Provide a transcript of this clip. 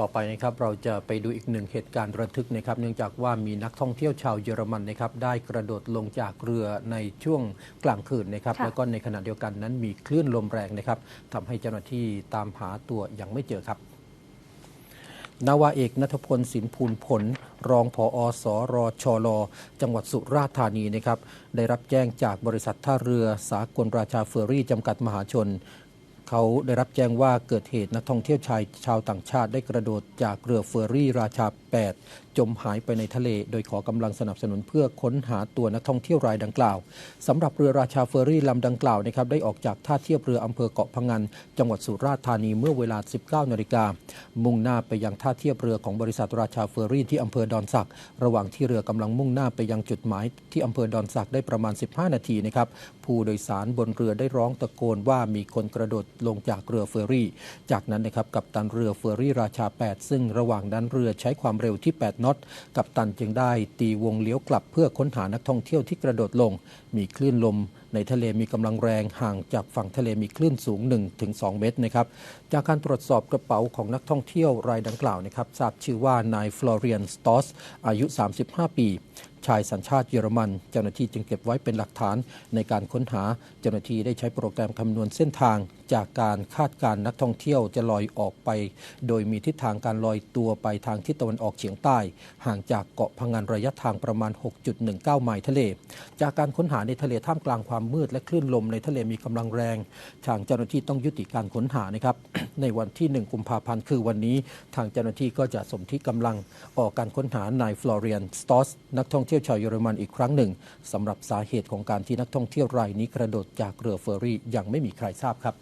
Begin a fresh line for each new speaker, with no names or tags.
ต่อไปนะครับเราจะไปดูอีกหนึ่งเหตุการณ์ระทึกนะครับ เนื่องจากว่ามีนักท่องเที่ยวชาวเยอรมันนะครับได้กระโดดลงจากเรือในช่วงกลางคืนนะครับ
ค่ะ
แล้วก็ในขณะเดียวกันนั้นมีคลื่นลมแรงนะครับทำให้เจ้าหน้าที่ตามหาตัวยังไม่เจอครับนาวาเอกนัทพลสินพูลผล รองผอสรชลจังหวัดสุราษฎร์ธานีนะครับ ได้รับแจ้งจากบริษัทท่าเรือสากลราชาเฟอร์รี่จำกัดมหาชน เขาได้รับแจ้งว่าเกิดเหตุนักท่องเที่ยวชายชาวต่างชาติได้กระโดดจากเรือเฟอร์รี่ราชา 8 จมหายไปในทะเล โดยขอกำลังสนับสนุนเพื่อค้นหาตัวนักท่องเที่ยวรายดังกล่าวสำหรับเรือราชาเฟอร์รี่ลำดังกล่าวนะครับได้ออกจากท่าเทียบเรืออำเภอเกาะพังงานจังหวัดสุราษฎร์ธานีเมื่อเวลา 19นาฬิกามุ่งหน้าไปยังท่าเทียบเรือของบริษัทราชาเฟอร์รี่ที่อำเภอดอนสัก ระหว่างที่เรือกำลังมุ่งหน้าไปยังจุดหมาย ที่อำเภอดอนสักได้ประมาณ 15 นาทีนะครับผู้โดยสารบนเรือได้ร้องตะโกนว่ามีคนกระโดดลงจากเรือเฟอร์รี่ จากนั้นนะครับกับตันเรือเฟอร์รี่ราชา 8 ซึ่งระหว่างนั้นเรือใช้ความเร็วที่8น็อต กับตันจึงได้ตีวงเลี้ยวกลับเพื่อค้นหานักท่องเที่ยวที่กระโดดลง มีคลื่นลมในทะเลมีกำลังแรงห่างจากฝั่งทะเลมีคลื่นสูง 1-2 เมตรนะครับ จากการตรวจสอบกระเป๋าของนักท่องเที่ยวรายดังกล่าวนะครับทราบชื่อว่านายฟลอเรียนสตอสอายุ 35 ปี ชายสัญชาติเยอรมัน เจ้าหน้าที่จึงเก็บไว้เป็นหลักฐานในการค้นหา เจ้าหน้าที่ได้ใช้โปรแกรมคำนวณเส้นทางจากการคาดการนักท่องเที่ยวจะลอยออกไป โดยมีทิศทางการลอยตัวไปทางทิศตะวันออกเฉียงใต้ ห่างจากเกาะพังงานระยะทางประมาณ 6.19 ไมล์ทะเล จากการค้นหาในทะเลท่ามกลางความมืดและคลื่นลมในทะเลมีกำลังแรง ทางเจ้าหน้าที่ต้องยุติการค้นหานะครับ ในวันที่ 1 กุมภาพันธ์ คือวันนี้ทางเจ้าหน้าที่ก็จะสมที่กำลังออกการค้นหานายฟลอเรียนสตอสนักท่องเที่ยวชาวเยอรมันอีกครั้งหนึ่งสำหรับสาเหตุของการที่นักท่องเที่ยวรายนี้กระโดดจากเรือเฟอร์รี่ยังไม่มีใครทราบครับ